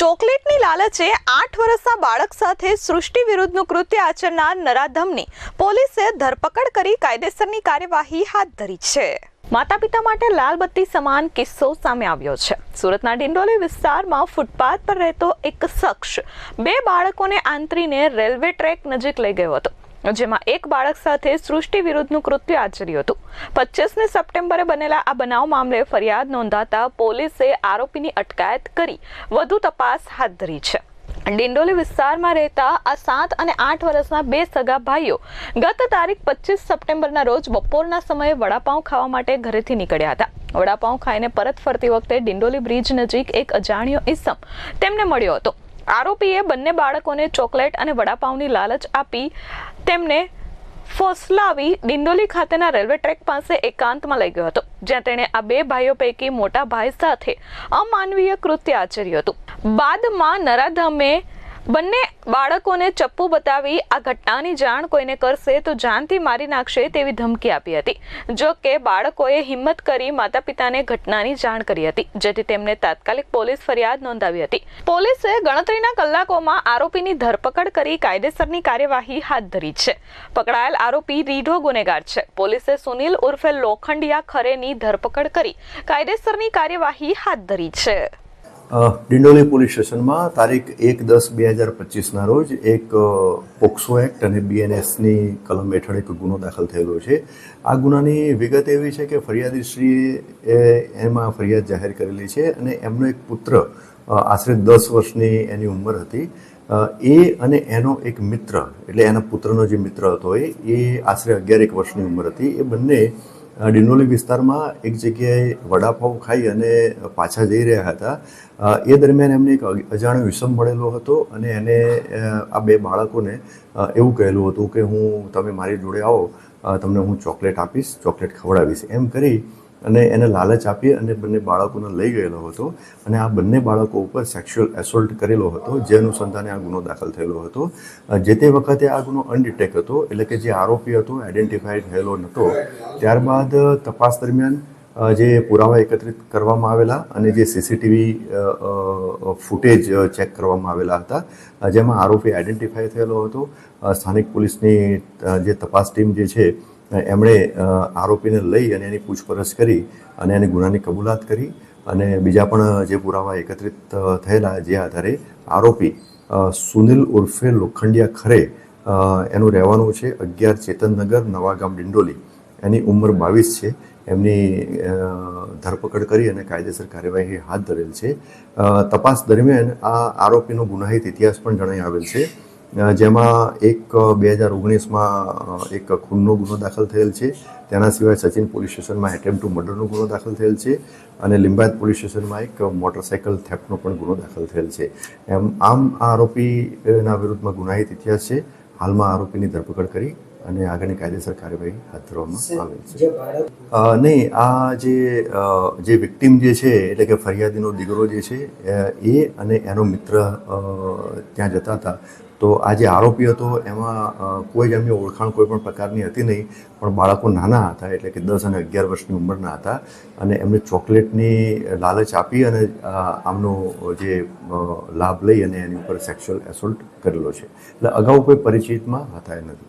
ચોકલેટની લાલચે આઠ વર્ષના બાળક સાથે સૃષ્ટિ વિરુદ્ધનું કૃત્ય આચરનાર નરાધમની પોલીસે ધરપકડ કરી કાયદેસરની કાર્યવાહી હાથ ધરી છે. માતા પિતા માટે લાલબત્તી સમાન કિસ્સો સામે આવ્યો છે. સુરતના ડિંડોલી વિસ્તારમાં ફૂટપાથ પર રહેતો એક શખ્સ બે બાળકોને આંતરીને રેલવે ટ્રેક નજીક લઈ ગયો હતો. જેમાં એક બાળક સાથે સૃષ્ટિ વિરુદ્ધનું કૃત્ય આચર્યું હતું. પચીસમી સપ્ટેમ્બરે બનેલા આ બનાવ મામલે ફરિયાદ નોંધાતા પોલીસે આરોપીની અટકાયત કરી. વધુ તપાસ હાથ ધરી છે. ડિંડોલી વિસ્તારમાં રહેતા આ સાત અને આઠ વર્ષના બે સગા ભાઈઓ ગત તારીખ પચીસ સપ્ટેમ્બરના રોજ બપોરના સમયે વડાપાઉં ખાવા માટે ઘરેથી નીકળ્યા હતા. વડાપાઉં ખાઈને પરત ફરતી વખતે ડિંડોલી બ્રિજ નજીક એક અજાણ્યો ઇસમ તેમને મળ્યો હતો. આરોપીએ બંને બાળકોને ચોકલેટ અને વડાપાઉંની લાલચ આપી તેમને ફોસલાવી ડિંડોલી ખાતેના રેલવે ટ્રેક પાસે એકાંતમાં લઈ ગયો હતો, જ્યાં તેણે આ બે ભાઈઓ પૈકી મોટા ભાઈ સાથે અમાનવીય કૃત્ય આચર્યું હતું. બાદમાં નરાધમે બંને બાળકોને ચપ્પુ બતાવી આ ઘટનાની જાણ કોઈને કરશે તો જાનથી મારી નાખશે તેવી ધમકી આપી હતી. જો કે બાળકોએ હિંમત કરી માતા પિતાને ઘટનાની જાણ કરી હતી, જેથી તેમને તાત્કાલિક પોલીસ ફરિયાદ નોંધાવી હતી. પોલીસે ગણતરીના કલાકોમાં આરોપીની ધરપકડ કરી કાયદેસરની કાર્યવાહી હાથ ધરી છે. પકડાયેલ આરોપી રીઢો ગુનેગાર છે. પોલીસે સુનિલ ઉર્ફે લોખંડિયા ખરેની ધરપકડ કરી કાયદેસરની કાર્યવાહી હાથ ધરી છે. ડિંડોલી પોલીસ સ્ટેશનમાં તારીખ એક દસ બે હજાર પચીસના રોજ એક પોક્સો એક્ટ અને બીએનએસની કલમ હેઠળ એક ગુનો દાખલ થયેલો છે. આ ગુનાની વિગત એવી છે કે ફરિયાદીશ્રીએ એમાં ફરિયાદ જાહેર કરેલી છે અને એમનો એક પુત્ર આશરે દસ વર્ષની એની ઉંમર હતી. એ અને એનો એક મિત્ર, એટલે એના પુત્રનો જે મિત્ર હતો એ આશરે અગિયાર એક વર્ષની ઉંમર હતી. એ બંને ડિંડોલી વિસ્તારમાં એક જગ્યાએ વડાપાઉં ખાઈ અને પાછા જઈ રહ્યા હતા. એ દરમિયાન એમને એક અજાણ્યો વિષમ મળેલો હતો અને એને આ બે બાળકોને એવું કહેલું હતું કે હું, તમે મારી જોડે આવો તમને હું ચોકલેટ આપીશ, ચોકલેટ ખવડાવીશ. એમ કરી અને એને લાલચ આપી અને બંને બાળકોને લઈ ગયેલો હતો અને આ બંને બાળકો ઉપર સેક્સ્યુઅલ એસોલ્ટ કરેલો હતો, જે અનુસંધાને આ ગુનો દાખલ થયેલો હતો. જે તે વખતે આ ગુનો અનડિટેક હતો, એટલે કે જે આરોપી હતો આઈડેન્ટિફાઈડ થયેલો નહોતો ત્યારબાદ તપાસ દરમિયાન જે પુરાવા એકત્રિત કરવામાં આવેલા અને જે સીસીટીવી ફૂટેજ ચેક કરવામાં આવેલા હતા જેમાં આરોપી આઈડેન્ટિફાઈ થયેલો હતો. સ્થાનિક પોલીસની જે તપાસ ટીમ જે છે એમણે આરોપીને લઈ અને એની પૂછપરછ કરી અને એની ગુનાની કબૂલાત કરી અને બીજા પણ જે પુરાવા એકત્રિત થયેલા જે આધારે આરોપી સુનિલ ઉર્ફે લોખંડિયા ખરે એનું રહેવાનું છે અગિયાર ચેતનનગર નવાગામ ડિંડોલી. એની ઉંમર બાવીસ છે. એમની ધરપકડ કરી અને કાયદેસર કાર્યવાહી હાથ ધરેલ છે. તપાસ દરમિયાન આ આરોપીનો ગુનાહિત ઇતિહાસ પણ જણાઈ આવેલ છે. જેમાં એક બે હજાર ઓગણીસમાં એક ખૂનનો ગુનો દાખલ થયેલ છે. તેના સિવાય સચિન પોલીસ સ્ટેશનમાં એટેમ્પ ટુ મર્ડરનો ગુનો દાખલ થયેલ છે અને લિંબાયત પોલીસ સ્ટેશનમાં એક મોટરસાયકલ થેફ્ટનો પણ ગુનો દાખલ થયેલ છે. એમ, આમ આ આરોપીના વિરુદ્ધમાં ગુનાહિત ઇતિહાસ છે. હાલમાં આરોપીની ધરપકડ કરી અને આગળની કાયદેસર કાર્યવાહી હાથ ધરવામાં આવેલ છે. નહીં આ જે જે વિક્ટીમ જે છે એટલે કે ફરિયાદીનો દીકરો જે છે એ અને એનો મિત્ર ત્યાં જતા હતા. તો આ જે આરોપી હતો એમાં કોઈ જ એમની ઓળખાણ કોઈ પણ પ્રકારની હતી નહીં પણ બાળકો નાના હતા એટલે કે દસ અને અગિયાર વર્ષની ઉંમરના હતા. અને એમને ચોકલેટની લાલચ આપી અને આમનો જે લાભ લઈ અને એની ઉપર સેક્સ્યુઅલ એસોલ્ટ કરેલો છે. એટલે અગાઉ કોઈ પરિચિતમાં હતા એ નથી.